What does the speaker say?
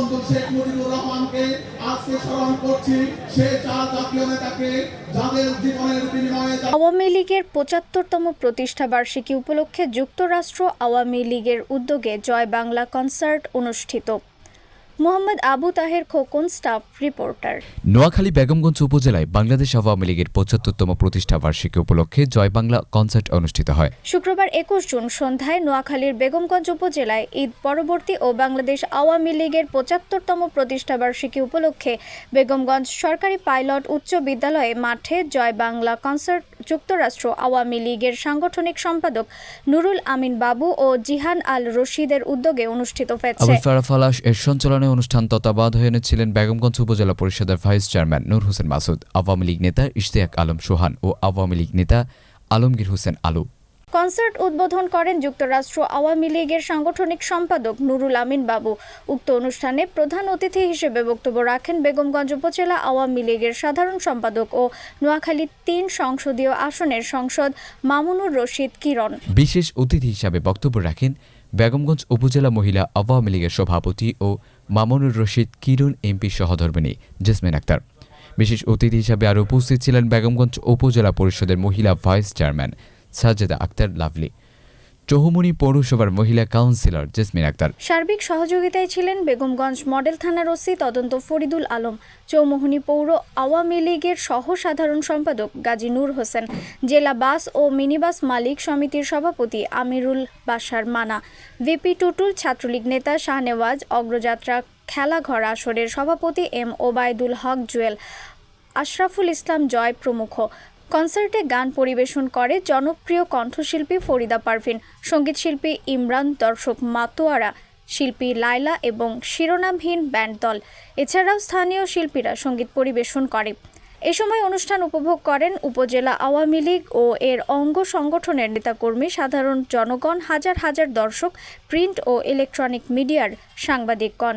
বঙ্গবন্ধু শেখ মুজিবুর রহমানকে আজকে স্মরণ করছি, সে চার জাতীয় নেতাকে যাদের জীবনের বিনিময়ে আওয়ামী লীগের পঁচাত্তরতম প্রতিষ্ঠা বার্ষিকী উপলক্ষে যুক্তরাষ্ট্র আওয়ামী লীগের উদ্যোগে জয় বাংলা কনসার্ট অনুষ্ঠিত। Mohammad Abu Taher Khokon staff reporter. Noakhali Begumganj উপজেলায় বাংলাদেশ আওয়ামী লীগের পঁচাত্তরতম প্রতিষ্ঠা বার্ষিকী উপলক্ষে জয় বাংলা কনসার্ট অনুষ্ঠিত হয়। শুক্রবার একুশ জুন সন্ধ্যায় নোয়াখালীর বেগমগঞ্জ উপজেলায় ঈদ পরবর্তী ও বাংলাদেশ আওয়ামী লীগের পঁচাত্তরতম প্রতিষ্ঠা বার্ষিকী উপলক্ষে বেগমগঞ্জ সরকারি পাইলট উচ্চ বিদ্যালয়ে মাঠে জয় বাংলা কনসার্ট যুক্তরাষ্ট্র আওয়ামী লীগের সাংগঠনিক সম্পাদক নুরুল আমিন বাবু ও জিহান আল রশিদের উদ্যোগে অনুষ্ঠিত হয়েছে। আবুল ফারা এর সঞ্চালনে অনুষ্ঠান তত্ত্বাবধানে ছিলেন বেগমগঞ্জ উপজেলা পরিষদের vice chairman Nur Hossain Masud Awami League নেতা ইশতিয়াক আলম সোহান ও আওয়ামী লীগ নেতা আলমগীর হোসেন আলু। কনসার্ট উদ্বোধন করেন যুক্তরাষ্ট্র আওয়ামী লীগের সাংগঠনিক সম্পাদক নুরুল আমিন বাবু। উক্ত অনুষ্ঠানে প্রধান অতিথি হিসেবে বক্তব্য রাখেন বেগমগঞ্জ উপজেলা আওয়ামী লীগের সাধারণ সম্পাদক ও নোয়াখালী তিন সংসদীয় আসনের সংসদ মামুনুর রশিদ কিরণ। বিশেষ অতিথি হিসাবে বক্তব্য রাখেন বেগমগঞ্জ উপজেলা মহিলা আওয়ামী লীগের সভাপতি ও মামুনুর রশিদ, কিরণ এমপি সহধর্মিনী, জেসমিন আক্তার। বিশেষ অতিথি হিসাবে আরও উপস্থিত ছিলেন বেগমগঞ্জ উপজেলা পরিষদের মহিলা ভাইস চেয়ারম্যান সাজেদা আক্তার লাভলি। চৌহমণি পৌরসভার মহিলা কাউন্সিলর জেসমিন আক্তার। সার্বিক সহযোগিতায় ছিলেন বেগমগঞ্জ মডেল থানার ওসি তদন্ত ফরিদুল আলম। চৌমোহনী পৌর আওয়ামী লীগের সহ সাধারণ সম্পাদক গাজী নূর হোসেন। জেলা বাস ও মিনিবাস মালিক সমিতির সভাপতি আমিরুল বাসার মানা। ভিপি টুটুল ছাত্রলীগ নেতা শাহনেওয়াজ, অগ্রযাত্রা খেলাঘর আসরের সভাপতি এম ওবায়দুল হক জুয়েল, আশরাফুল ইসলাম জয় প্রমুখ। কনসার্টে গান পরিবেশন করে জনপ্রিয় কণ্ঠশিল্পী ফরিদা পারভিন সঙ্গীতশিল্পী ইমরান, দর্শক মাতোয়ারা, শিল্পী লায়লা এবং শিরোনামহীন ব্যান্ড দল। এছাড়াও স্থানীয় শিল্পীরা সংগীত পরিবেশন করে। এ সময় অনুষ্ঠান উপভোগ করেন উপজেলা আওয়ামী লীগ ও এর অঙ্গ সংগঠনের নেতাকর্মী, সাধারণ জনগণ, হাজার হাজার দর্শক, প্রিন্ট ও ইলেকট্রনিক মিডিয়ার সাংবাদিকগণ।